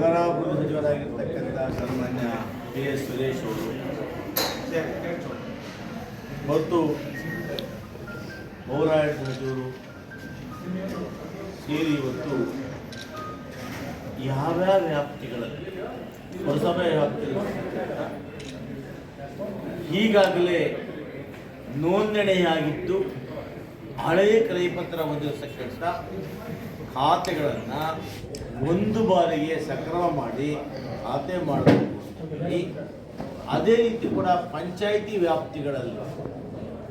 ನಗರಾಭಿವೃದ್ಧಿ ಸಚಿವರಾಗಿರ್ತಕ್ಕಂಥ ಸನ್ಮಾನ್ಯ K S Suresh ಅವರು. ಮತ್ತು ಪೌರಾಡಳಿತ ಸಚಿವರು ಸೇರಿ ಇವತ್ತು ಯಾವ್ಯಾವ ವ್ಯಾಪ್ತಿಗಳಲ್ಲಿ, ಪುರಸಭೆ ವ್ಯಾಪ್ತಿಗಳು ಈಗಾಗಲೇ ನೋಂದಣಿಯಾಗಿದ್ದು ಹಳೆಯ ಕರೆಪತ್ರ ಹೊಂದಿರತಕ್ಕಂಥ ಖಾತೆಗಳನ್ನು ಒಂದು ಬಾರಿಗೆ ಸಕ್ರಮ ಮಾಡಿ ಖಾತೆ ಮಾಡಬೇಕು ಅದೇ ರೀತಿ ಕೂಡ ಪಂಚಾಯಿತಿ ವ್ಯಾಪ್ತಿಗಳಲ್ಲಿ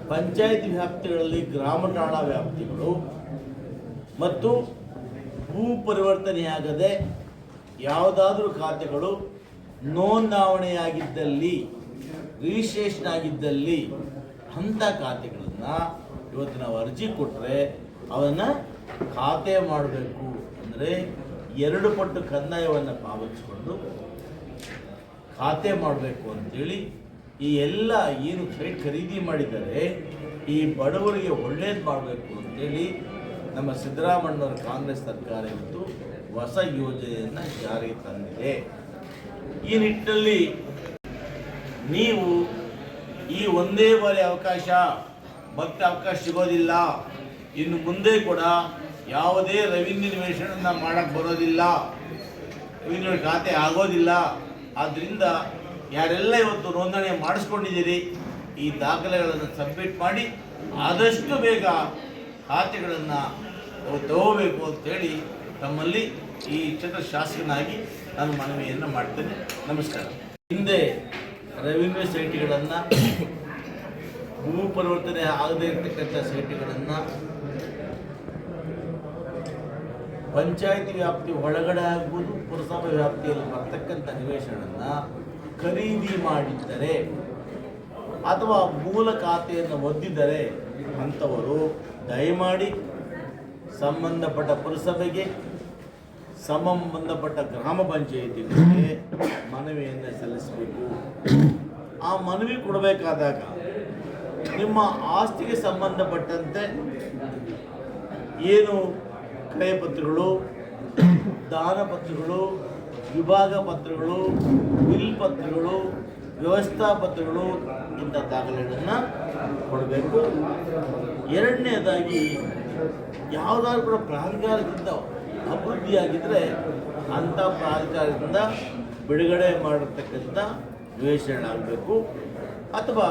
ಪಂಚಾಯಿತಿ ವ್ಯಾಪ್ತಿಗಳಲ್ಲಿ ಗ್ರಾಮ ಠಾಣಾ ವ್ಯಾಪ್ತಿಗಳು ಮತ್ತು ಭೂ ಪರಿವರ್ತನೆಯಾಗದೆ ಯಾವುದಾದ್ರೂ ಖಾತೆಗಳು ನೋಂದಾವಣೆಯಾಗಿದ್ದಲ್ಲಿ ರಿಜಿಸ್ಟ್ರೇಷನ್ ಆಗಿದ್ದಲ್ಲಿ ಅಂಥ ಖಾತೆಗಳನ್ನು ಇವತ್ತು ನಾವು ಅರ್ಜಿ ಕೊಟ್ಟರೆ ಅವನ್ನು ಖಾತೆ ಮಾಡಬೇಕು. ಅಂದರೆ ಎರಡು ಪಟ್ಟು ಕಂದಾಯವನ್ನು ಪಾವತಿಸಿಕೊಂಡು ಖಾತೆ ಮಾಡಬೇಕು ಅಂತೇಳಿ ಈ ಎಲ್ಲ ಏನು ಸೈಟ್ ಖರೀದಿ ಮಾಡಿದರೆ ಈ ಬಡವರಿಗೆ ಒಳ್ಳೇದು ಮಾಡಬೇಕು ಅಂತೇಳಿ ನಮ್ಮ ಸಿದ್ದರಾಮಣ್ಣವರ ಕಾಂಗ್ರೆಸ್ ಸರ್ಕಾರ ಇವತ್ತು ಹೊಸ ಯೋಜನೆಯನ್ನು ಜಾರಿಗೆ ತಂದಿದೆ. ಈ ನಿಟ್ಟಿನಲ್ಲಿ ನೀವು ಈ ಒಂದೇ ಬಾರಿ ಅವಕಾಶ ಮತ್ತೆ ಅವಕಾಶ ಸಿಗೋದಿಲ್ಲ. ಇನ್ನು ಮುಂದೆ ಕೂಡ ಯಾವುದೇ ರೆವಿನ್ಯೂ ನಿವೇಶನ ಮಾಡಕ್ಕೆ ಬರೋದಿಲ್ಲ. ರೆವಿನ್ಯೂ ಖಾತೆ ಆಗೋದಿಲ್ಲ. ಆದ್ದರಿಂದ ಯಾರೆಲ್ಲ ಇವತ್ತು ನೋಂದಣಿ ಮಾಡಿಸ್ಕೊಂಡಿದ್ದೀರಿ, ಈ ದಾಖಲೆಗಳನ್ನು ಸಬ್ಮಿಟ್ ಮಾಡಿ ಆದಷ್ಟು ಬೇಗ ಖಾತೆಗಳನ್ನು ತಗೋಬೇಕು ಅಂತೇಳಿ ತಮ್ಮಲ್ಲಿ ಈ ಕ್ಷೇತ್ರ ಶಾಸಕನಾಗಿ ನಾನು ಮನವಿಯನ್ನು ಮಾಡ್ತೇನೆ. ನಮಸ್ಕಾರ. ಹಿಂದೆ ರೆವಿನ್ಯೂ ಸೈಟ್ಗಳನ್ನು ಭೂ ಪರಿವರ್ತನೆ ಆಗದೇ ಇರತಕ್ಕಂಥ ಸೈಟ್ಗಳನ್ನು ಪಂಚಾಯತಿ ವ್ಯಾಪ್ತಿ ಒಳಗಡೆ ಆಗ್ಬೋದು, ಪುರಸಭೆ ವ್ಯಾಪ್ತಿಯಲ್ಲಿ ಬರ್ತಕ್ಕಂಥ ನಿವೇಶನವನ್ನು ಖರೀದಿ ಮಾಡಿದ್ದರೆ ಅಥವಾ ಮೂಲ ಖಾತೆಯನ್ನು ಒದ್ದಿದ್ದರೆ ಅಂಥವರು ದಯಮಾಡಿ ಸಂಬಂಧಪಟ್ಟ ಪುರಸಭೆಗೆ, ಸಂಬಂಧಪಟ್ಟ ಗ್ರಾಮ ಪಂಚಾಯಿತಿಗಳಿಗೆ ಮನವಿಯನ್ನು ಸಲ್ಲಿಸಬೇಕು. ಆ ಮನವಿ ಕೊಡಬೇಕಾದಾಗ ನಿಮ್ಮ ಆಸ್ತಿಗೆ ಸಂಬಂಧಪಟ್ಟಂತೆ ಏನು ಕ್ರಯಪತ್ರಗಳು ದಾನಪತ್ರಗಳು, ವಿಭಾಗ ಪತ್ರಗಳು, ಬಿಲ್ ಪತ್ರಗಳು, ವ್ಯವಸ್ಥಾ ಪತ್ರಗಳು ಇಂಥ ದಾಖಲೆಗಳನ್ನು ಕೊಡಬೇಕು. ಎರಡನೇದಾಗಿ, ಯಾವುದಾದ್ರು ಕೂಡ ಪ್ರಾಧಿಕಾರದಿಂದ ಅಭಿವೃದ್ಧಿಯಾಗಿದ್ದರೆ ಅಂಥ ಪ್ರಾಧಿಕಾರದಿಂದ ಬಿಡುಗಡೆ ಮಾಡಿರ್ತಕ್ಕಂಥ ಆಗಬೇಕು. ಅಥವಾ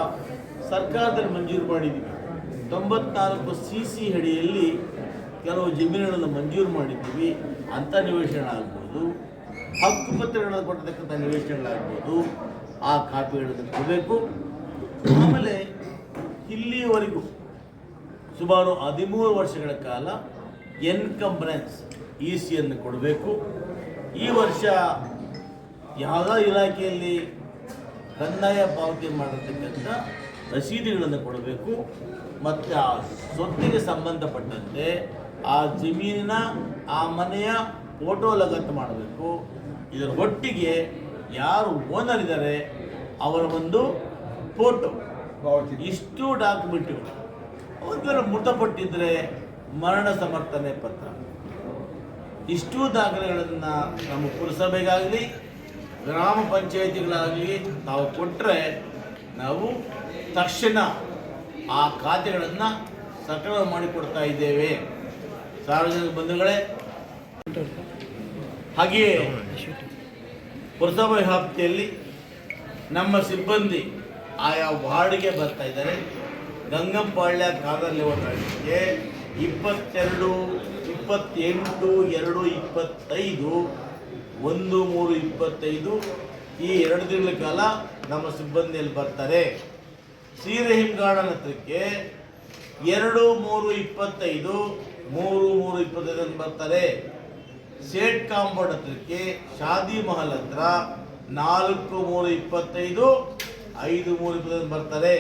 ಸರ್ಕಾರದಲ್ಲಿ ಮಂಜೂರು ಮಾಡಿದ್ದೀವಿ. ತೊಂಬತ್ನಾಲ್ಕು ಸಿ ಸಿ ಅಡಿಯಲ್ಲಿ ಕೆಲವು ಜಮೀನುಗಳನ್ನು ಮಂಜೂರು ಮಾಡಿದ್ದೀವಿ ಅಂಥ ನಿವೇಶನ ಆಗ್ಬೋದು. ಹಕ್ಕು ಪತ್ರಗಳನ್ನು ಕೊಡ್ತಕ್ಕಂಥ ನಿವೇಶನಗಳಾಗ್ಬೋದು. ಆ ಕಾಪಿಗಳನ್ನು ಕೊಡಬೇಕು. ಆಮೇಲೆ ಇಲ್ಲಿಯವರೆಗೂ ಸುಮಾರು ಹದಿಮೂರು ವರ್ಷಗಳ ಕಾಲ ಎನ್ಕಂಬರೆನ್ಸ್ ಇ ಸಿಯನ್ನು ಕೊಡಬೇಕು. ಈ ವರ್ಷ ಯಾವುದೋ ಇಲಾಖೆಯಲ್ಲಿ ಕಂದಾಯ ಪಾವತಿ ಮಾಡಿರ್ತಕ್ಕಂಥ ರಸೀದಿಗಳನ್ನು ಕೊಡಬೇಕು. ಮತ್ತು ಆ ಸ್ವತ್ತಿಗೆ ಸಂಬಂಧಪಟ್ಟಂತೆ ಆ ಜಮೀನಿನ ಆ ಮನೆಯ ಫೋಟೋ ಲಗತ್ತು ಮಾಡಬೇಕು. ಇದರ ಒಟ್ಟಿಗೆ ಯಾರು ಓನರ್ ಇದ್ದಾರೆ ಅವರ ಒಂದು ಫೋಟೋ. ಇಷ್ಟು ಡಾಕ್ಯುಮೆಂಟ್ ಒಂದರ ಮೃತಪಟ್ಟಿದ್ದರೆ ಮರಣ ಸಮರ್ಥನೆ ಪತ್ರ. ಇಷ್ಟು ದಾಖಲೆಗಳನ್ನು ನಮ್ಮ ಪುರಸಭೆಗಾಗಲಿ ಗ್ರಾಮ ಪಂಚಾಯಿತಿಗಳಾಗಲಿ ನಾವು ಕೊಟ್ಟರೆ ನಾವು ತಕ್ಷಣ ಆ ಖಾತೆಗಳನ್ನು ಸಕ್ರಮ ಮಾಡಿಕೊಡ್ತಾ ಇದ್ದೇವೆ. ಸಾರ್ವಜನಿಕ ಬಂಧುಗಳೇ, ಹಾಗೆಯೇ ಪುರಸಭಾ ವ್ಯಾಪ್ತಿಯಲ್ಲಿ ನಮ್ಮ ಸಿಬ್ಬಂದಿ ಆಯಾ ವಾರ್ಡ್ಗೆ ಬರ್ತಾ ಇದ್ದಾರೆ. ಗಂಗಂಪಾಳ್ಯ ಕಾದಲ್ಲಿ ಓಡಾಡಲಿಕ್ಕೆ ಇಪ್ಪತ್ತೆರಡು, ಇಪ್ಪತ್ತೆಂಟು, ಎರಡು, ಇಪ್ಪತ್ತೈದು, ಒಂದು, ಮೂರು, ಇಪ್ಪತ್ತೈದು ಈ ಎರಡು ದಿನಗಳ ಕಾಲ ನಮ್ಮ ಸಿಬ್ಬಂದಿಯಲ್ಲಿ ಬರ್ತಾರೆ. ಸೀರೆ ಗಾರ್ಡನ್ ಹತ್ರಕ್ಕೆ ಎರಡು, ಮೂರು, ಇಪ್ಪತ್ತೈದು ಮೂರು ಮೂರು ಇಪ್ಪತ್ತೈದನ್ನು ಬರ್ತಾರೆ. ಸೇಟ್ ಕಾಂಪೌಂಡ್ ಹತ್ರಕ್ಕೆ ಶಾದಿ ಮಹಲ್ ಹತ್ರ ನಾಲ್ಕು ಮೂರು ಇಪ್ಪತ್ತೈದು, ಐದು ಮೂರು ಇಪ್ಪತ್ತೈದು ಬರ್ತಾರೆ.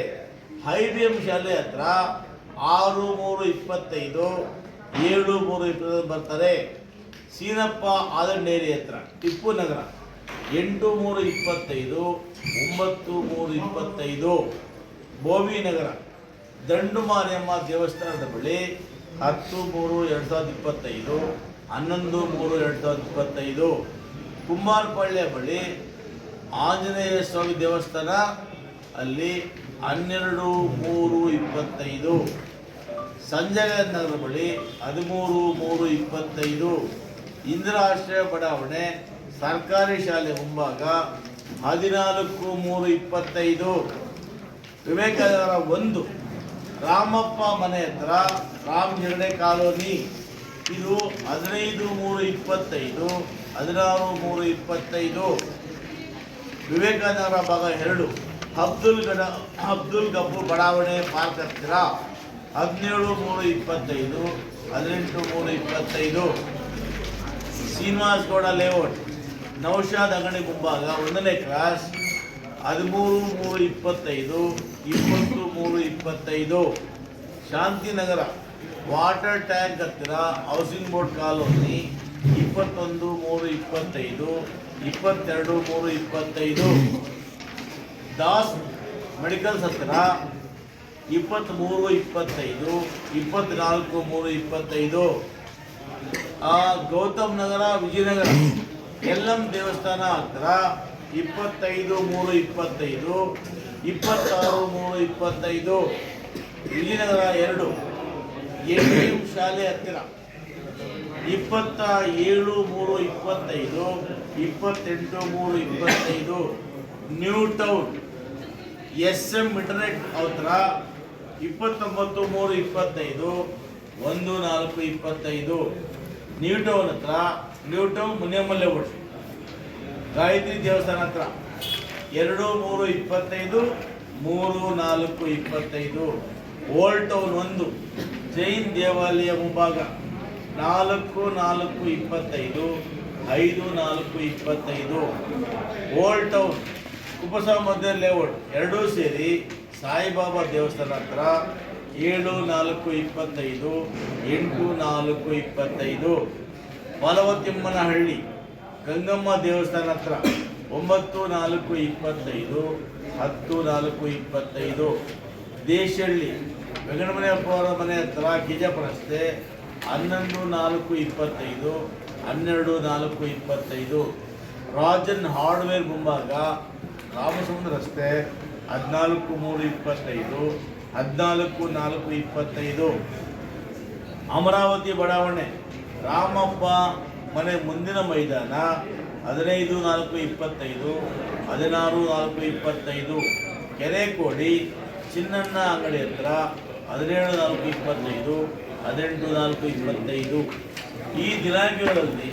ಹೈಬಿಎಂ ಶಾಲೆ ಹತ್ರ ಆರು ಮೂರು ಇಪ್ಪತ್ತೈದು, ಏಳು ಮೂರು ಇಪ್ಪತ್ತೈದು ಬರ್ತಾರೆ. ಸೀನಪ್ಪ ಆದಂಡೇರಿ ಹತ್ರ, ಟಿಪ್ಪು ನಗರ, ಎಂಟು ಮೂರು ಇಪ್ಪತ್ತೈದು, ಒಂಬತ್ತು ಮೂರು ಇಪ್ಪತ್ತೈದು. ಬೋವಿ ನಗರ ದಂಡು ಮಾರಿಯಮ್ಮ ದೇವಸ್ಥಾನದ ಬಳಿ ಹತ್ತು ಮೂರು ಎರಡು ಸಾವಿರದ ಇಪ್ಪತ್ತೈದು, ಹನ್ನೊಂದು ಮೂರು, ಎರಡು ಸಾವಿರದ ಇಪ್ಪತ್ತೈದು ಕುಮಾರಪಳ್ಳಿಯ ಬಳಿ ಆಂಜನೇಯ ಸ್ವಾಮಿ ದೇವಸ್ಥಾನ, ಅಲ್ಲಿ ಹನ್ನೆರಡು ಮೂರು ಇಪ್ಪತ್ತೈದು ಸಂಜಯ ನಗರ ಬಳಿ ಹದಿಮೂರು ಮೂರು ಇಪ್ಪತ್ತೈದು, ಇಂದಿರಾಶ್ರಯ ಬಡಾವಣೆ, ಸರ್ಕಾರಿ ಶಾಲೆ ಮುಂಭಾಗ ಹದಿನಾಲ್ಕು ಮೂರು ಇಪ್ಪತ್ತೈದು, ವಿವೇಕಾನಂದರ ಒಂದು. ರಾಮಪ್ಪ ಮನೆ ಹತ್ರ ರಾಮ್ ಹೆರಡೆ ಕಾಲೋನಿ. ಇದು ಹದಿನೈದು ಮೂರು ಇಪ್ಪತ್ತೈದು, ಹದಿನಾರು ಮೂರು ಇಪ್ಪತ್ತೈದು. ವಿವೇಕಾನಂದರ ಭಾಗ ಎರಡು. ಅಬ್ದುಲ್ ಗಡ, ಅಬ್ದುಲ್ ಗಬ್ಬು ಬಡಾವಣೆ ಪಾರ್ಕ್ ಹತ್ತಿರ. ಹದಿನೇಳು ಮೂರು ಇಪ್ಪತ್ತೈದು, ಹದಿನೆಂಟು ಮೂರು ಇಪ್ಪತ್ತೈದು. ಶ್ರೀನಿವಾಸ್ ಗೌಡ ಲೇಔಟ್ ನೌಶಾದ್ ಅಂಗಡಿ ಮುಂಭಾಗ ಒಂದನೇ ಕ್ಲಾಸ್ ಹದಿಮೂರು ಮೂರು ಇಪ್ಪತ್ತೈದು, ಇಪ್ಪತ್ತು ಮೂರು ಇಪ್ಪತ್ತೈದು. ಶಾಂತಿನಗರ ವಾಟರ್ ಟ್ಯಾಂಕ್ ಹತ್ತಿರ ಹೌಸಿಂಗ್ ಬೋರ್ಡ್ ಕಾಲೋನಿ, ಇಪ್ಪತ್ತೊಂದು ಮೂರು ಇಪ್ಪತ್ತೈದು, ಇಪ್ಪತ್ತೆರಡು ಮೂರು ಇಪ್ಪತ್ತೈದು. ದಾಸ್ ಮೆಡಿಕಲ್ಸ್ ಹತ್ತಿರ ಇಪ್ಪತ್ತ್ಮೂರು ಇಪ್ಪತ್ತೈದು, ಇಪ್ಪತ್ತ್ನಾಲ್ಕು ಮೂರು ಇಪ್ಪತ್ತೈದು. ಗೌತಮ್ ನಗರ, ವಿಜಯನಗರ ಎಲ್ಲಂ ದೇವಸ್ಥಾನ ಹತ್ರ ಇಪ್ಪತ್ತೈದು, ಮೂರು ಇಪ್ಪತ್ತೈದು, ಇಪ್ಪತ್ತಾರು, ಮೂರು ಇಪ್ಪತ್ತೈದು. ವಿಜಯನಗರ ಎರಡು. ಎ ಶಾಲೆ ಹತ್ತಿರ. ಇಪ್ಪತ್ತ ಏಳು, ಮೂರು ಇಪ್ಪತ್ತೈದು, ಇಪ್ಪತ್ತೆಂಟು, ಮೂರು ಇಪ್ಪತ್ತೈದು. New town. S M internet ಹತ್ರ ಇಪ್ಪತ್ತೊಂಬತ್ತು, ಮೂರು ಇಪ್ಪತ್ತೈದು, ಒಂದು ನಾಲ್ಕು ಇಪ್ಪತ್ತೈದು. ನ್ಯೂ ಟೌನ್ ಹತ್ರ, ನ್ಯೂ ಟೌನ್ ಮುನಿಯಮ್ಮಲ್ಲೆ ಒಟ್ಟು ಗಾಯತ್ರಿ ದೇವಸ್ಥಾನ ಹತ್ರ. ಎರಡು, ಮೂರು, ಇಪ್ಪತ್ತೈದು, ಮೂರು, ನಾಲ್ಕು, ಇಪ್ಪತ್ತೈದು. ಓಲ್ಡ್ ಟೌನ್ ಒಂದು. ಜೈನ್ ದೇವಾಲಯ ಮುಂಭಾಗ. ನಾಲ್ಕು ನಾಲ್ಕು, ಇಪ್ಪತ್ತೈದು. ಐದು, ನಾಲ್ಕು, ಇಪ್ಪತ್ತೈದು. ಓಲ್ಡ್ ಟೌನ್ ಕುಪಸ ಮಧ್ಯ ಲೇಔಟ್ ಎರಡೂ ಸೇರಿ ಸಾಯಿಬಾಬಾ ದೇವಸ್ಥಾನ ಹತ್ರ. ಏಳು, ನಾಲ್ಕು, ಇಪ್ಪತ್ತೈದು. ಎಂಟು, ನಾಲ್ಕು, ಇಪ್ಪತ್ತೈದು. ಬಾಲವತಿಮ್ಮನಹಳ್ಳಿ ಗಂಗಮ್ಮ ದೇವಸ್ಥಾನ ಹತ್ರ. ಒಂಬತ್ತು, ನಾಲ್ಕು, ಇಪ್ಪತ್ತೈದು, ಹತ್ತು, ನಾಲ್ಕು, ಇಪ್ಪತ್ತೈದು. ದೇಶಹಳ್ಳಿ. ವೆಂಕಟಮನೆ ಅವರ ಮನೆ ಹತ್ರ ಕಿಜಪ್ಪ ರಸ್ತೆ ಹನ್ನೊಂದು, ನಾಲ್ಕು, ಇಪ್ಪತ್ತೈದು, ಹನ್ನೆರಡು, ನಾಲ್ಕು, ಇಪ್ಪತ್ತೈದು. ರಾಜನ್ ಹಾರ್ಡ್ವೇರ್ ಮುಂಭಾಗ, ರಾಮಸಮುದ್ರ ರಸ್ತೆ ಹದಿನಾಲ್ಕು, ಮೂರು, ಇಪ್ಪತ್ತೈದು. ಹದಿನಾಲ್ಕು, ನಾಲ್ಕು, ಇಪ್ಪತ್ತೈದು. ಅಮರಾವತಿ, ಬಡಾವಣೆ. ರಾಮಪ್ಪ ಮನೆ ಮುಂದಿನ ಮೈದಾನ ಹದಿನೈದು, ನಾಲ್ಕು, ಇಪ್ಪತ್ತೈದು, ಹದಿನಾರು, ನಾಲ್ಕು, ಇಪ್ಪತ್ತೈದು, ಕೆರೆಕೋಡಿ, ಚಿನ್ನಣ್ಣ ಅಂಗಡಿ ಹತ್ರ ಹದಿನೇಳು, ನಾಲ್ಕು, ಇಪ್ಪತ್ತೈದು, ಹದಿನೆಂಟು, ನಾಲ್ಕು, ಇಪ್ಪತ್ತೈದು. ಈ ದಿನಾಂಕಗಳಲ್ಲಿ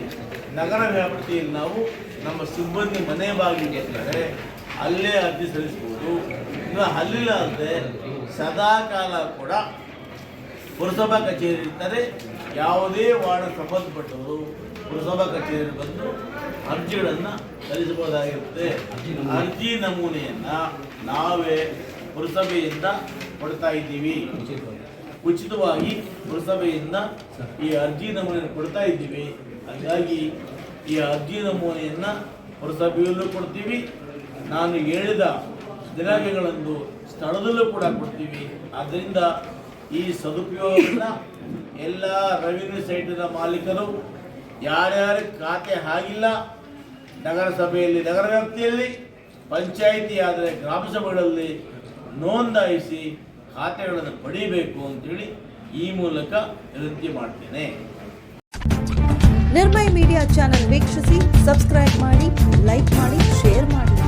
ನಗರ ವ್ಯಾಪ್ತಿಯಲ್ಲಿ ನಾವು ನಮ್ಮ ಸಿಬ್ಬಂದಿ ಮನೆ ಬಾಗಿಲಿಗೆ ಅಂದರೆ ಅಲ್ಲೇ ಅರ್ಜಿ ಸಲ್ಲಿಸ್ಬೋದು. ಇನ್ನು ಅಲ್ಲಿಲ್ಲ ಅಂದರೆ ಸದಾ ಕಾಲ ಕೂಡ ಪುರಸಭಾ ಕಚೇರಿ ಇರ್ತಾರೆ ಯಾವುದೇ ವಾರ್ಡ್ ಸಂಬಂಧಪಟ್ಟವರು ಪುರಸಭಾ ಕಚೇರಿ ಬಂದು ಅರ್ಜಿಗಳನ್ನು ಸಲ್ಲಿಸಬಹುದಾಗಿರುತ್ತೆ. ಅರ್ಜಿ ನಮೂನೆಯನ್ನು ನಾವೇ ಪುರಸಭೆಯಿಂದ ಕೊಡ್ತಾ ಇದ್ದೀವಿ. ಉಚಿತವಾಗಿ ಪುರಸಭೆಯಿಂದ ಈ ಅರ್ಜಿ ನಮೂನೆಯನ್ನು ಕೊಡ್ತಾ ಇದ್ದೀವಿ. ಹಾಗಾಗಿ ಈ ಅರ್ಜಿ ನಮೂನೆಯನ್ನು ಪುರಸಭೆಯಲ್ಲೂ ಕೊಡ್ತೀವಿ. ನಾನು ಹೇಳಿದ ದಿನಾಂಕಗಳಂದು ಸ್ಥಳದಲ್ಲೂ ಕೂಡ ಕೊಡ್ತೀವಿ. ಆದ್ದರಿಂದ ಈ ಸದುಪಯೋಗವನ್ನು ಎಲ್ಲ ರೆವಿನ್ಯೂ ಸೈಟಿನ ಮಾಲೀಕರು ಯಾರ್ಯಾರ ಖಾತೆ ಆಗಿಲ್ಲ, ನಗರಸಭೆಯಲ್ಲಿ, ನಗರ ವ್ಯಾಪ್ತಿಯಲ್ಲಿ ಪಂಚಾಯಿತಿ ಆದರೆ ಗ್ರಾಮ ಸಭೆಗಳಲ್ಲಿ ನೋಂದಾಯಿಸಿ ಖಾತೆಗಳನ್ನು ಪಡೀಬೇಕು ಅಂತೇಳಿ ಈ ಮೂಲಕ ವಿನಂತಿ ಮಾಡ್ತೇನೆ. ನಿರ್ಮಯ್ ಮೀಡಿಯಾ ಚಾನೆಲ್ ವೀಕ್ಷಿಸಿ, ಸಬ್ಸ್ಕ್ರೈಬ್ ಮಾಡಿ, ಲೈಕ್ ಮಾಡಿ, ಶೇರ್ ಮಾಡಿ.